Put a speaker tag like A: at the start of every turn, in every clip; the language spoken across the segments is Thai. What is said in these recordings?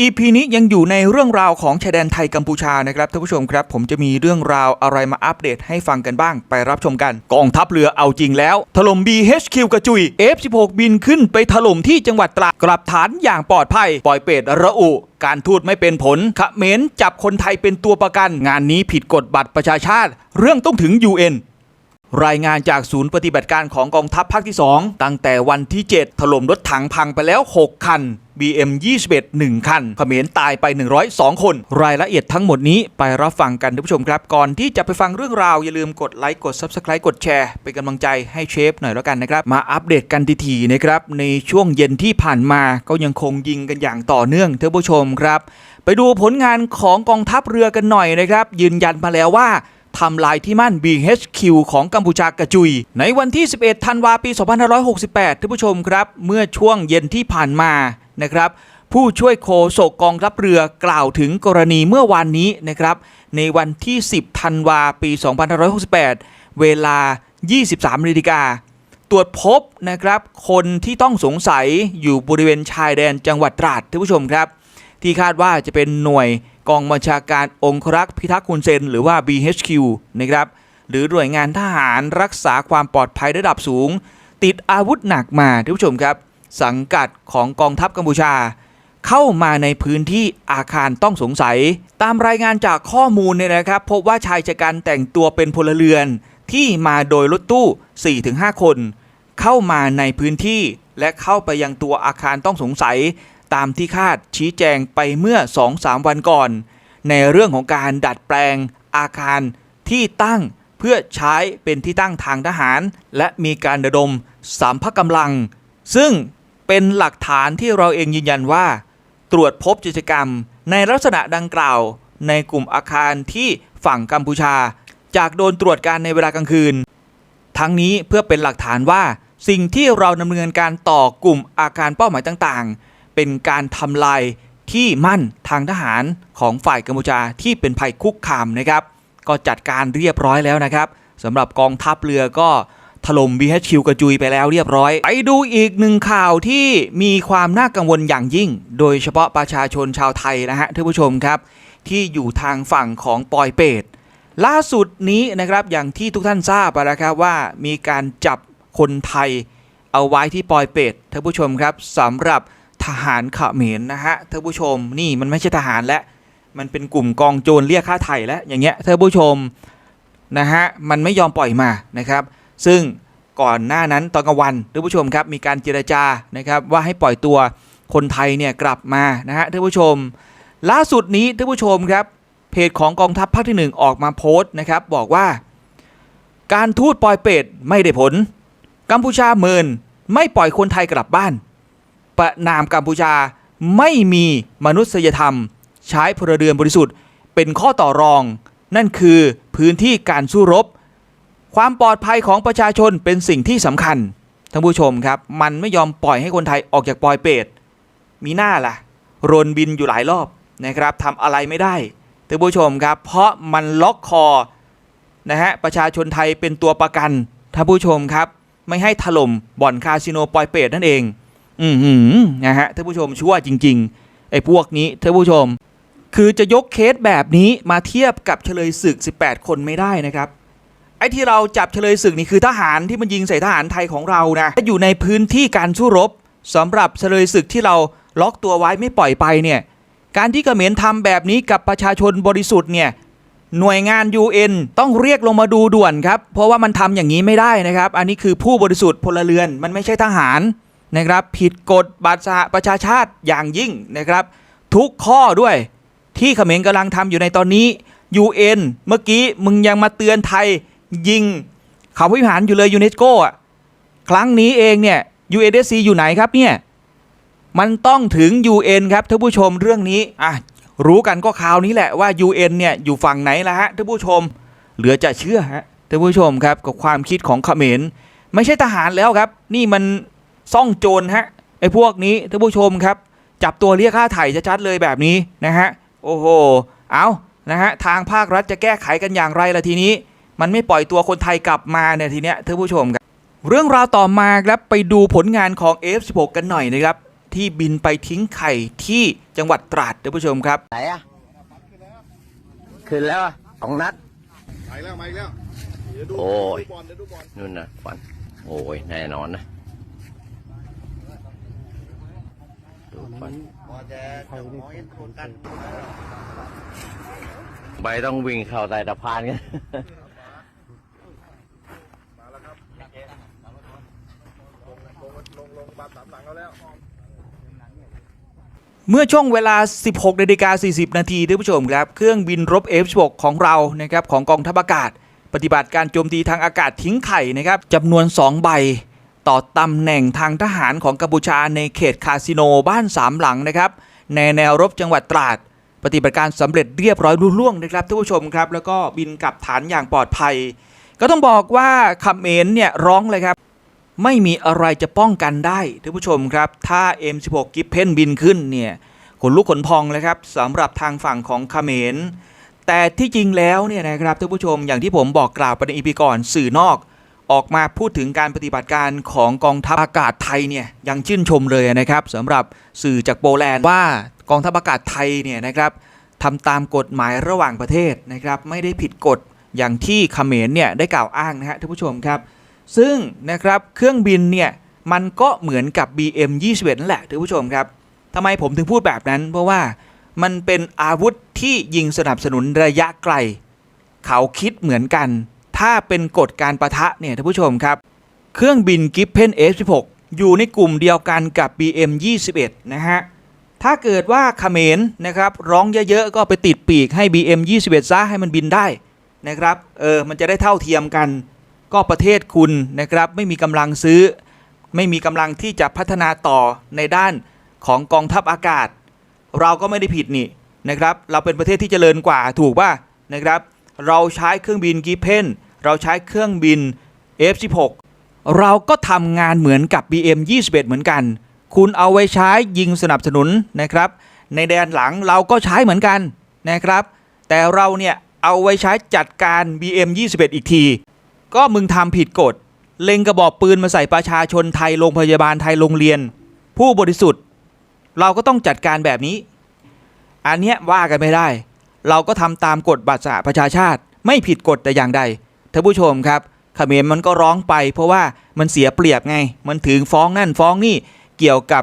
A: EP นี้ยังอยู่ในเรื่องราวของชายแดนไทยกัมพูชานะครับท่านผู้ชมครับ ผมจะมีเรื่องราวอะไรมาอัปเดตให้ฟังกันบ้างไปรับชมกัน กองทัพเรือเอาจริงแล้ว ถล่ม BHQ กระจุย F16 บินขึ้นไปถล่มที่จังหวัดตราดกลับฐานอย่างปลอดภัย ปล่อยเป็ดระอุ การทูตไม่เป็นผลเขมรจับคนไทยเป็นตัวประกัน งานนี้ผิดกฎบัตรประชาชาติ เรื่องต้องถึง UN รายงานจากศูนย์ปฏิบัติการของกองทัพภาคที่ 2 ตั้งแต่วันที่ 7 ถล่มรถถังพังไปแล้ว 6 คัน BM 21 1 คันเขมรตายไป 102 คน รายละเอียดทั้งหมดนี้ไปรับฟังกันท่านผู้ชมครับ ก่อนที่จะไปฟังเรื่องราว อย่าลืมกดไลค์กด Subscribe กดแชร์เป็นกำลังใจให้เชฟหน่อยแล้วกันนะครับ มาอัปเดตกันทีๆนะครับ ในช่วงเย็นที่ผ่านมาก็ยังคงยิงกันอย่างต่อเนื่องท่านผู้ชมครับ ไปดูผลงานของกองทัพเรือกันหน่อยนะครับ ยืนยันมาแล้วว่า ทำลายที่มั่น BHQ ของกัมพูชากระจุย ในวันที่ 11 ธันวาปี 2568ท่านผู้ชมครับ เมื่อช่วงเย็นที่ผ่านมานะครับผู้ช่วยโฆษกกองทัพเรือกล่าวถึงกรณีเมื่อวานนี้นะครับ ในวันที่ 10 ธันวาปี 2568 เวลา 23นาฬิกาตรวจพบนะครับคนที่ต้องสงสัยอยู่บริเวณชายแดนจังหวัดตราดท่านผู้ชมครับ ที่คาดว่าจะเป็นหน่วย กองบัญชาการองครักษ์พิทักษ์คุณเซน หรือว่า BHQ นะครับหรือหน่วยงานทหารรักษาความปลอดภัยระดับสูง ติดอาวุธหนักมาท่านผู้ชมครับ สังกัดของกองทัพกัมพูชา เข้ามาในพื้นที่อาคารต้องสงสัย ตามรายงานจากข้อมูลเนี่ยนะครับ พบว่าชายชะกันแต่งตัวเป็นพลเรือนที่มาโดยรถตู้ 4-5 คน เข้ามาในพื้นที่และเข้าไปยังตัวอาคารต้องสงสัย ตามที่คาดชี้แจงไปเมื่อ 2-3 วันก่อน ในเรื่องของการดัดแปลงอาคารที่ตั้งเพื่อใช้เป็นที่ตั้งทางทหาร และมีการระดมสามพักกำลัง ซึ่งเป็นหลักฐานที่เราเองยืนยันว่า ตรวจพบกิจกรรม ในลักษณะดังกล่าว ในกลุ่มอาคารที่ฝั่งกัมพูชา จากโดนตรวจการในเวลากลางคืน ทั้งนี้เพื่อเป็นหลักฐานว่าสิ่งที่เราดำเนินการต่อกลุ่มอาการเป้าหมายต่างๆ เป็นการทำลายที่มั่นทางทหารของฝ่ายกัมพูชาที่เป็นภัยคุกคามนะครับ ก็จัดการเรียบร้อยแล้วนะครับสำหรับกองทัพเรือก็ถล่ม BHQ กระจุยไปแล้วเรียบร้อย ไปดูอีกหนึ่งข่าวที่มีความน่ากังวลอย่างยิ่ง โดยเฉพาะประชาชนชาวไทยนะฮะท่านผู้ชมครับ ที่อยู่ทางฝั่งของปอยเปตล่าสุดนี้นะครับอย่างที่ทุกท่านทราบไปแล้วครับว่ามีการจับคนไทยเอาไว้ที่ปอยเป็ดท่านผู้ชมครับสำหรับ ทหารเขมรนะฮะท่านผู้ชมนี่มันไม่ใช่ทหารแล้วมันเป็นกลุ่มกองโจรเรียกค่าไถ่แล้วอย่างเงี้ยท่านผู้ชมนะฮะมันไม่ยอมปล่อยมานะครับ ซึ่งก่อนหน้านั้นตอนกลางวันท่านผู้ชมครับมีการเจรจานะครับว่าให้ปล่อยตัวคนไทยเนี่ยกลับมานะฮะท่านผู้ชม ล่าสุดนี้ท่านผู้ชมครับเพจของกองทัพภาคที่ 1 ออกมาโพสต์นะครับบอกว่า การทูตปล่อยเป็ดไม่ได้ผล กัมพูชาเมินไม่ปล่อยคนไทยกลับบ้าน ประนามกัมพูชา ไม่มีมนุษยธรรม ใช้พลเรือนบริสุทธิ์ เป็นข้อต่อรอง นั่นคือพื้นที่การสู้รบ ความปลอดภัยของประชาชนเป็นสิ่งที่สำคัญท่านผู้ชมครับ มันไม่ยอมปล่อยให้คนไทยออกจากปอยเป็ดมีหน้าล่ะโรนบินอยู่หลายรอบนะครับทำอะไรไม่ได้ท่านผู้ชมครับ เพราะมันล็อกคอนะฮะประชาชนไทยเป็นตัวประกันท่านผู้ชมครับ ไม่ให้ถล่มบ่อนคาสิโนปอยเปตนั่นเอง อือหือนะฮะท่านผู้ชมชั่วจริงๆไอ้พวกนี้ท่านผู้ชม คือจะยกเคสแบบนี้มาเทียบกับเฉลยศึก 18 คนไม่ได้นะครับไอ้ที่เราจับเฉลยศึกนี่คือทหารที่มันยิงใส่ทหารไทยของเรานะอยู่ในพื้นที่การสู้รบสำหรับเฉลยศึกที่เราล็อกตัวไว้ไม่ปล่อยไปเนี่ยการที่กเขมรทำแบบนี้กับประชาชนบริสุทธิ์เนี่ยหน่วยงาน UN ต้องเรียกลงมาดูด่วนครับ เพราะว่ามันทำอย่างนี้ไม่ได้นะครับ อันนี้คือผู้บริสุทธิ์พลเรือนมันไม่ใช่ทหาร นะครับผิดกฎบัตรสหประชาชาติอย่างยิ่งนะครับ ทุกข้อด้วยที่เขมรกำลังทำอยู่ในตอนนี้ UN เมื่อกี้มึงยังมาเตือนไทยยิงเขาวิหารอยู่เลยยูเนสโกอะครั้งนี้เองเนี่ย UNSC อยู่ไหนครับเนี่ยมันต้องถึง UN ครับท่านผู้ชมเรื่องนี้อะรู้กันก็คราวนี้แหละว่า UN เนี่ยอยู่ฝั่งไหนละฮะท่านผู้ชม เหลือจะเชื่อฮะท่านผู้ชมครับกับความคิดของเขมรไม่ใช่ทหารแล้วครับ นี่มัน ซ่องโจรฮะไอ้พวกนี้ท่านผู้ชมครับ จับตัวเรียกค่าไถ่ชัดๆเลยแบบนี้นะฮะโอ้โหเอานะฮะทางภาครัฐจะแก้ไขกันอย่างไรล่ะทีนี้ มันไม่ปล่อยตัวคนไทยกลับมาเนี่ยทีเนี้ยท่านผู้ชมครับเรื่องราวต่อมาครับไปดูผลงานของ F16 กันหน่อยนะครับ ที่บินไปทิ้งไข่ที่จังหวัดตราดท่านผู้ชมครับ
B: ไหนอะขึ้นแล้วอะสองนัด
C: มาอีกแล้วมาอีกแล้วเดี๋ยวดู
B: โอ้ย
C: ดูบอลเดี๋ยวดูบอล
B: นู่นนะควัน โอ้ย แน่นอนนะดูควัน
C: บอลแจ๊คมองเห็นคนกัน
B: ใบต้องวิ่งเข้าใต้สะพานกัน
C: ลงลงลงบาสามหลังเราแล้ว
A: เมื่อช่วงเวลา 16นาฬิกา40 นาทีท่านผู้ชมครับ เครื่องบินรบ F16 ของเรานะครับของกองทัพอากาศ ปฏิบัติการโจมตีทางอากาศทิ้งไข่นะครับจำนวน 2 ใบ ต่อตำแหน่งทางทหารของกัมพูชาในเขตคาสิโนบ้านสามหลังนะครับ ในแนวรบจังหวัดตราด ปฏิบัติการสำเร็จเรียบร้อยรุ่ล่วงนะครับท่านผู้ชมครับ แล้วก็บินกลับฐานอย่างปลอดภัย ก็ต้องบอกว่าคำเมนเนี่ยร้องเลยครับ ไม่มีอะไรจะป้องกันได้ท่านผู้ชมครับ ถ้า M16 กิฟเพนบินขึ้นเนี่ยขนลุกขนพองเลยครับสำหรับทางฝั่งของเมรแต่ที่จริงแล้วเนี่ยนะครับท่านผู้ชมอย่างที่ผมบอกกล่าวไปในอีพีก่อนสื่อนอก ออกมาพูดถึงการปฏิบัติการของกองทัพอากาศไทยเนี่ยยังชื่นชมเลยนะครับสำหรับสื่อจากโปแลนด์ว่ากองทัพอากาศไทยเนี่ยนะครับทำตามกฎหมายระหว่างประเทศนะครับไม่ได้ผิดกฎอย่างที่เขมรเนี่ยได้กล่าวอ้างนะฮะท่านผู้ชมครับ ซึ่งนะครับเครื่องบินเนี่ยมันก็เหมือนกับ BM 21นั่นแหละท่านผู้ชมครับทำไมผมถึงพูดแบบนั้น เพราะว่ามันเป็นอาวุธที่ยิงสนับสนุนระยะไกล เขาคิดเหมือนกัน ถ้าเป็นกฎการประทะเนี่ยท่านผู้ชมครับ เครื่องบินกิฟเพน F16 อยู่ในกลุ่มเดียวกันกับ BM 21 นะฮะ ถ้าเกิดว่าเขมรนะครับร้องเยอะๆ ก็ไปติดปีกให้ BM 21 ซะให้มันบินได้นะครับ เออ มันจะได้เท่าเทียมกัน ก็ประเทศคุณนะครับไม่มีกำลังซื้อ ไม่มีกำลังที่จะพัฒนาต่อในด้านของกองทัพอากาศ เราก็ไม่ได้ผิดนี่นะครับ เราเป็นประเทศที่เจริญกว่าถูกป่ะนะครับ เราใช้เครื่องบินกิเพน เราใช้เครื่องบิน F16 เราก็ทำงานเหมือนกับ BM 21 เหมือนกัน คุณเอาไว้ใช้ยิงสนับสนุนนะครับ ในแดนหลังเราก็ใช้เหมือนกันนะครับ แต่เราเนี่ยเอาไว้ใช้จัดการ BM 21 อีกที ก็มึงทำผิดกฎ เล็งกระบอกปืนมาใส่ประชาชนไทยโรงพยาบาลไทยโรงเรียน ผู้บริสุทธิ์ เราก็ต้องจัดการแบบนี้ อันเนี้ยว่ากันไม่ได้ เราก็ทำตามกฎบัตรสหประชาชาติ ไม่ผิดกฎแต่อย่างใด ท่านผู้ชมครับเขมรมันก็ร้องไป เพราะว่ามันเสียเปรียบไง มันถึงฟ้องนั่นฟ้องนี่เกี่ยวกับ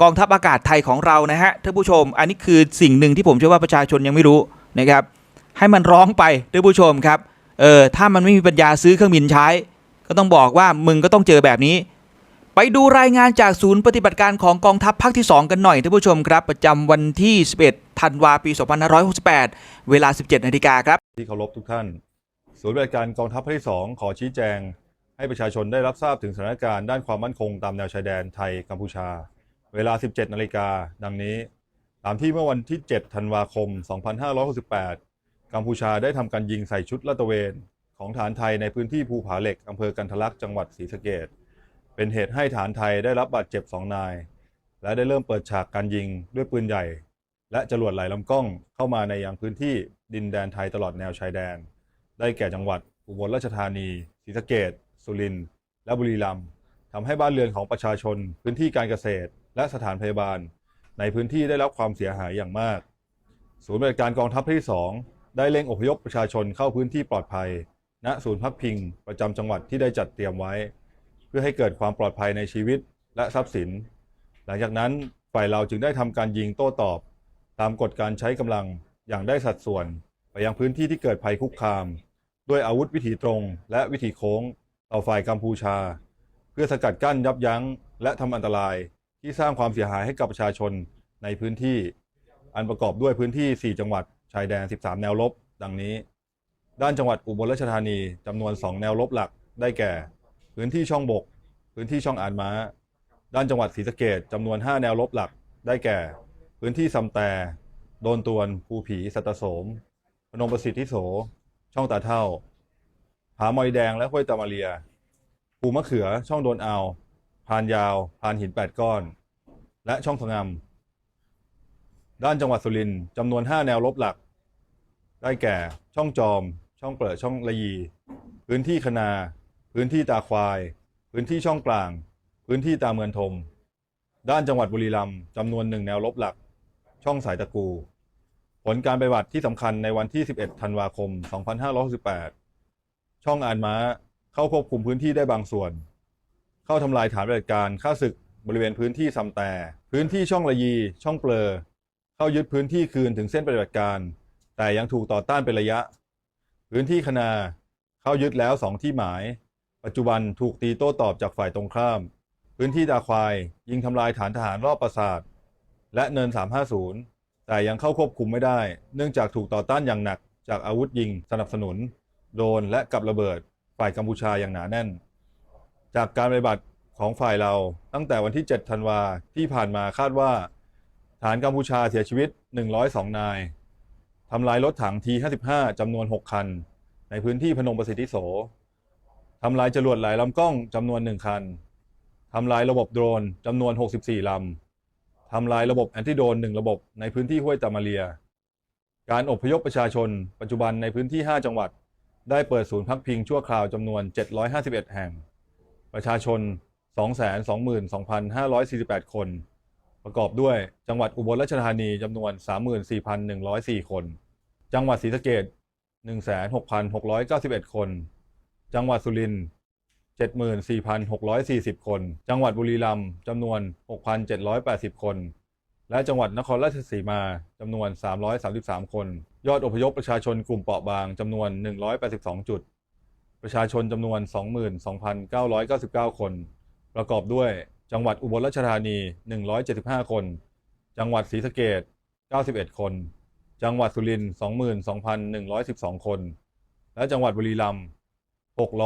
A: กองทัพอากาศไทยของเรานะฮะท่านผู้ชม อันนี้คือสิ่งหนึ่งที่ผมเชื่อว่าประชาชนยังไม่รู้นะครับ ให้มันร้องไปท่านผู้ชมครับเออถ้ามันไม่มีปัญญาซื้อเครื่องบินใช้ ก็ต้องบอกว่ามึงก็ต้องเจอแบบนี้ ไปดูรายงานจากศูนย์ปฏิบัติการของกองทัพภาคที่ 2 กันหน่อยท่านผู้ชมครับ ประจำวันที่ 11 ธันวาปี 2568 เวลา 17 นาฬิกาครับ
D: ที่เคารพทุกท่าน ศูนย์ปฏิบัติการกองทัพภาคที่ 2 ขอชี้แจง ให้ประชาชนได้รับทราบถึงสถานการณ์ด้านความมั่นคงตามแนวชายแดนไทยกัมพูชา เวลา 17 นาฬิกา ดังนี้ ตามที่เมื่อวันที่ 7 ธันวาคม 2568 กัมพูชาได้ทำการยิงใส่ชุดลาดตระเวน ของฐานไทยในพื้นที่ภูผาเหล็กอำเภอกันทะลักจังหวัดศรีสะเกษเป็นเหตุให้ฐานไทยได้รับบาดเจ็บ 2 นาย และได้เริ่มเปิดฉากการยิงด้วยปืนใหญ่ และจรวดหลายลำกล้องเข้ามาในยังพื้นที่ดินแดนไทยตลอดแนวชายแดน ได้แก่จังหวัดอุบลราชธานีศรีสะเกษสุรินทร์และบุรีรัมย์ทำให้บ้านเรือนของประชาชน พื้นที่การเกษตร และสถานพยาบาล ในพื้นที่ได้รับความเสียหายอย่างมาก ศูนย์บริการกองทัพที่ 2 ได้เร่งอพยพประชาชนเข้าพื้นที่ปลอดภัย ณศูนย์พักพิง ประจำจังหวัดที่ได้จัดเตรียมไว้ เพื่อให้เกิดความปลอดภัยในชีวิตและทรัพย์สิน หลังจากนั้นฝ่ายเราจึงได้ทำการยิงโต้ตอบ ตามกฎการใช้กำลังอย่างได้สัดส่วน ไปยังพื้นที่ที่เกิดภัยคุกคาม ด้วยอาวุธวิถีตรง และวิถีโค้งต่อฝ่ายกัมพูชา เพื่อสกัดกั้นยับยั้ง และทำอันตรายที่สร้างความเสียหายให้กับประชาชนในพื้นที่ อันประกอบด้วยพื้นที่ 4 จังหวัดชายแดน 13 แนวรบดังนี้ ด้านจังหวัดอุบลราชธานีจำนวน 2 แนวรบหลักได้แก่ พื้นที่ช่องบก พื้นที่ช่องอ่านม้า ด้านจังหวัดศรีสะเกดจำนวน 5 แนวรบหลัก ได้แก่ พื้นที่ซำแต่โดนตวนภูผีสัตโสม พนมประสิทธิโส ช่องตาเท่า ผามอยแดงและห้วยตามาเรีย ภูมะเขือ ช่องโดนอาพานยาว พานหิน8ก้อน และช่องสงามด้านจังหวัดสุรินทร์จำนวน 5 แนวรบหลัก ได้แก่ ช่องจอม ช่องเปิดช่องละยี พื้นที่คนาพื้นที่ตาควาย พื้นที่ช่องกลาง พื้นที่ตาเมือนทม ด้านจังหวัดบุรีรัมย์จำนวนหนึ่งแนวรบหลัก ช่องสายตะกู ผลการปฏิบัติที่สำคัญในวันที่ 11 ธันวาคม 2568 ช่องอานม้าเข้าควบคุมพื้นที่ได้บางส่วน เข้าทำลายฐานปฏิบัติการฆ่าศึกบริเวณพื้นที่ซำแต่ พื้นที่ช่องระยี ช่องเปลอ เข้ายึดพื้นที่คืนถึงเส้นปฏิบัติการ แต่ยังถูกต่อต้านเป็นระยะ พื้นที่คณาเข้ายึดแล้วสองที่หมาย ปัจจุบันถูกตีโต้ตอบจากฝ่ายตรงข้าม พื้นที่ดาควาย ยิงทำลายฐานทหารรอบปราสาท และเนิน 350 แต่ยังเข้าควบคุมไม่ได้ เนื่องจากถูกต่อต้านอย่างหนัก จากอาวุธยิง สนับสนุน โดรนและกับระเบิด ฝ่ายกัมพูชาอย่างหนาแน่น จากการปฏิบัติของฝ่ายเราตั้งแต่วันที่ 7 ธันวาที่ผ่านมาคาดว่า ฐานกัมพูชาเสียชีวิต 102 นายทำลายรถถังที55จำนวน 6 คัน ในพื้นที่พนมประสิทธิโสทำลายจรวดหลายลำกล้องจำนวน 1 คันทำลายระบบโดรนจำนวน 64 ลำ ทำลายระบบแอนติโดรน1ระบบในพื้นที่ห้วยตามาเรีย การอบพยพประชาชน ปัจจุบันในพื้นที่ 5 จังหวัด ได้เปิดศูนย์พักพิงชั่วคราวจำนวน 751 แห่ง ประชาชน 222,548 คน ประกอบด้วยจังหวัดอุบลราชธานีจำนวน 34,104 คน จังหวัดศรีสะเกษ16,691 คน จังหวัดสุรินทร์ 74,640 คน จังหวัดบุรีรัมย์จำนวน 6,780 คน และจังหวัดนครราชสีมาจำนวน 333 คน ยอดอพยพประชาชนกลุ่มเปราะบางจำนวน 182 จุด ประชาชนจำนวน 22,999 คน ประกอบด้วย จังหวัดอุบลราชธานี 175 คน จังหวัดศรีสะเกษ91 คน จังหวัดสุรินทร์22,112 คน และจังหวัดบุรีรัมย์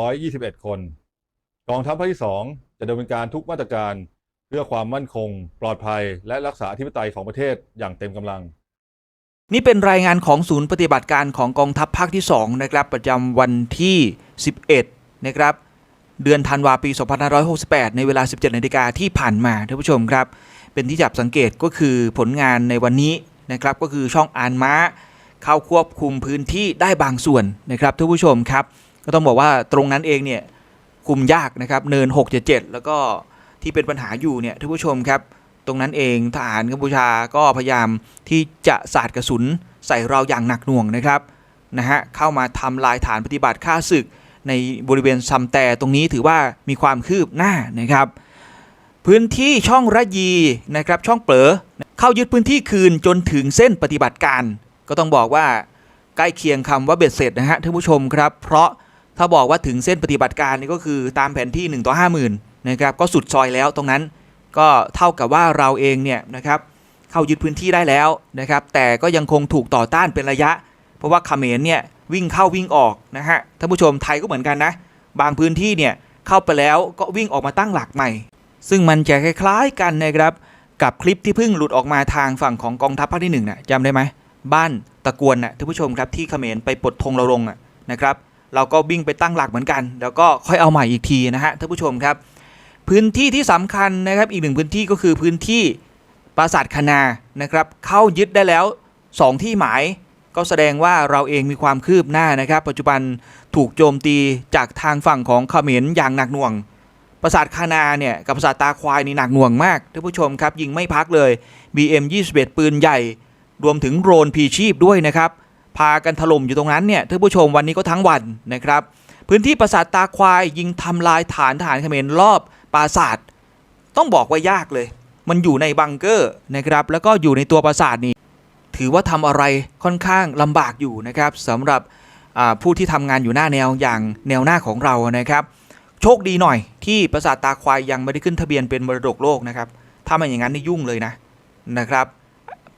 D: 621 คน กองทัพภาคที่ 2 จะดำเนินการทุกมาตรการ เพื่อความมั่นคง ปลอดภัย และรักษาอธิปไตยของประเทศอย่างเต็มกำลัง
A: นี่เป็นรายงานของศูนย์ปฏิบัติการของกองทัพภาคที่2นะครับประจำวันที่ 11 นะครับ เดือนธันวาปี 2568 ในเวลา 17นาฬิกาที่ผ่านมาท่านผู้ชมครับ เป็นที่จับสังเกตก็คือผลงานในวันนี้นะครับก็คือช่องอานม้า เข้าควบคุมพื้นที่ได้บางส่วนนะครับท่านผู้ชมครับ ก็ต้องบอกว่าตรงนั้นเองเนี่ย คุมยากนะครับเนิน 677 แล้วก็ที่เป็นปัญหาอยู่เนี่ยท่านผู้ชมครับ ตรงนั้นเองทหารกัมพูชาก็พยายามที่จะสาดกระสุนใส่เราอย่างหนักหน่วงนะครับนะฮะเข้ามาทำลายฐานปฏิบัติฆ่าศึกในบริเวณซัมแต่ตรงนี้ถือว่ามีความคืบหน้านะครับ พื้นที่ช่องระยีนะครับช่องเปลอเข้ายึดพื้นที่คืนจนถึงเส้นปฏิบัติการ ก็ต้องบอกว่าใกล้เคียงคำว่าเบ็ดเสร็จนะฮะท่านผู้ชมครับ เพราะ ถ้าบอกว่าถึงเส้นปฏิบัติการนี่ก็คือตามแผนที่ 1 ต่อ 50,000นะครับก็สุดซอยแล้วตรงนั้นก็เท่ากับว่าเราเองเนี่ยนะครับเข้ายึดพื้นที่ได้แล้วนะครับแต่ก็ยังคงถูกต่อต้านเป็นระยะ เพราะว่าเขมรเนี่ยวิ่งเข้าวิ่งออกนะฮะท่านผู้ชมไทยก็เหมือนกันนะบางพื้นที่เนี่ยเข้าไปแล้วก็วิ่งออกมาตั้งหลักใหม่ ซึ่งมันจะคล้ายๆกันนะครับกับคลิปที่เพิ่งหลุดออกมาทางฝั่งของกองทัพภาคที่หนึ่งน่ะจำได้ไหมบ้านตะกวนน่ะท่านผู้ชมครับที่เขมรไปปลดธงเราลงอะนะครับ เราก็วิ่งไปตั้งหลักเหมือนกัน แล้วก็ค่อยเอาใหม่อีกทีนะฮะท่านผู้ชมครับ พื้นที่ที่สำคัญนะครับอีกหนึ่งพื้นที่ก็คือพื้นที่ปราสาทคณานะครับ เข้ายึดได้แล้ว 2 ที่หมาย ก็แสดงว่าเราเองมีความคืบหน้านะครับ ปัจจุบันถูกโจมตีจากทางฝั่งของเขมรอย่างหนักหน่วงปราสาทคานาเนี่ยกับปราสาทตาควายนี่หนักหน่วงมากท่านผู้ชมครับยิงไม่พักเลย BM 21 ปืนใหญ่ รวมถึงโดรนพีชีพด้วยนะครับ พากันถล่มอยู่ตรงนั้นเนี่ยท่านผู้ชมวันนี้ก็ทั้งวันนะครับ พื้นที่ปราสาทตาควายยิงทำลายฐานทหารเขมรรอบปราสาทต้องบอกว่ายากเลย มันอยู่ในบังเกอร์นะครับ แล้วก็อยู่ในตัวปราสาทนี่ถือว่าทำอะไรค่อนข้างลำบากอยู่นะครับสำหรับผู้ที่ทำงานอยู่หน้าแนวอย่างแนวหน้าของเรานะครับ โชคดีหน่อยที่ปราสาทตาควายยังไม่ได้ขึ้นทะเบียนเป็นมรดกโลกนะครับถ้ามันอย่างนั้นนี่ยุ่งเลยนะนะครับ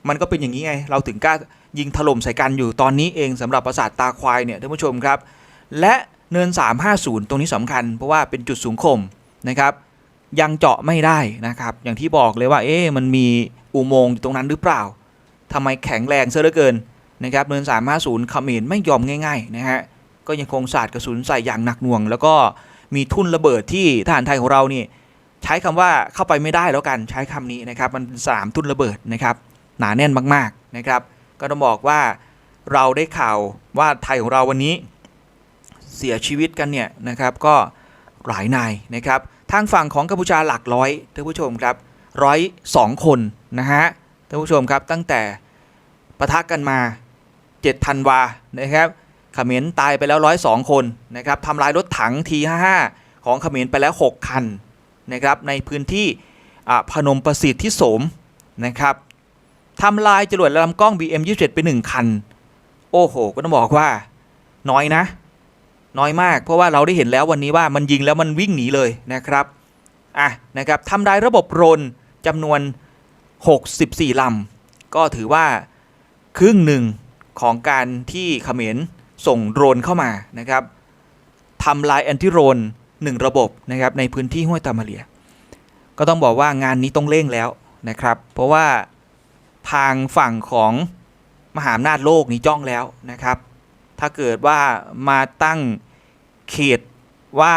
A: มันก็เป็นอย่างนี้ไงเราถึงกล้า ยิงถล่มใส่กันอยู่ตอนนี้เองสำหรับปราสาทตาควายเนี่ยท่านผู้ชมครับ และเนิน 350 ตรงนี้สำคัญ เพราะว่าเป็นจุดสูงข่มนะครับยังเจาะไม่ได้นะครับ อย่างที่บอกเลยว่าเอ๊ะมันมีอุโมงค์อยู่ตรงนั้นหรือเปล่าทำไมแข็งแรงซะเหลือเกินนะครับเนิน 350เขมรไม่ยอมง่ายๆนะฮะก็ยังคงสาดกระสุนใส่อย่างหนักหน่วง แล้วก็มีทุ่นระเบิดที่ทหารไทยของเรานี่ใช้คำว่าเข้าไปไม่ได้แล้วกันใช้คำนี้นะครับ มันเป็นสามทุ่นระเบิดนะครับหนาแน่นมากๆนะครับ ก็ต้องบอกว่าเราได้ข่าวว่าไทยของเราวันนี้เสียชีวิตกันเนี่ยนะครับก็หลายนายนะครับ ทางฝั่งของกัมพูชาหลักร้อยท่านผู้ชมครับร้อยสองคนนะฮะท่านผู้ชมครับตั้งแต่ปะทะกันมา7ธันวานะครับขเขมรตายไปแล้วร้อยสองคนนะครับทำลายรถถัง T55 ของขเขมรไปแล้ว 6 คันนะครับในพื้นที่พนมประสิทธิ์ที่โสมนะครับ ทำลายจรวดลำกล้อง BM27 ไป1คัน โอ้โห ก็ต้องบอกว่า น้อยนะ น้อยมาก เพราะว่าเราได้เห็นแล้ววันนี้ว่ามันยิงแล้วมันวิ่งหนีเลยนะครับอะนะครับทำลายระบบโรนจำนวน 64 ลำ ก็ถือว่าครึ่งหนึ่งของการที่เขมรส่งโดรนเข้ามานะครับทำลายแอนติโรนหนึ่งระบบนะครับในพื้นที่ห้วยตามาเลีย ก็ต้องบอกว่างานนี้ต้องเร่งแล้วนะครับ เพราะว่า ทางฝั่งของมหาอำนาจโลกนี่จ้องแล้วนะครับ ถ้าเกิดว่ามาตั้งเขตว่า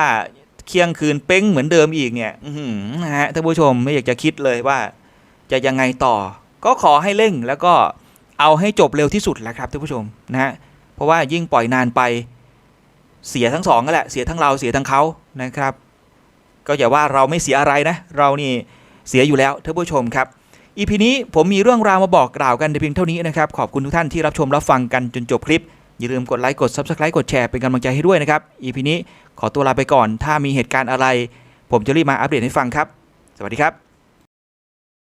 A: เคียงคืนเป้งเหมือนเดิมอีกเนี่ยนะฮะท่านผู้ชมไม่อยากจะคิดเลยว่า จะยังไงต่อ ก็ขอให้เร่งแล้วก็เอาให้จบเร็วที่สุดแหละครับท่านผู้ชมนะฮะเพราะว่ายิ่งปล่อยนานไปเสียทั้งสองก็แหละเสียทั้งเราเสียทั้งเขานะครับ ก็อย่าว่าเราไม่เสียอะไรนะ เรานี่เสียอยู่แล้วท่านผู้ชมครับ อีพีนี้ผมมีเรื่องราวมาบอกกล่าวกันในเพียงเท่านี้นะครับขอบคุณทุกท่านที่รับชมรับฟังกันจนจบคลิป อย่าลืมกดไลค์กด Subscribe กดแชร์เป็นกำลังใจให้ด้วยนะครับอีพีนี้ขอตัวลาไปก่อน ถ้ามีเหตุการณ์อะไร ผมจะรีบมาอัปเดตให้ฟังครับ สวัสดีครับ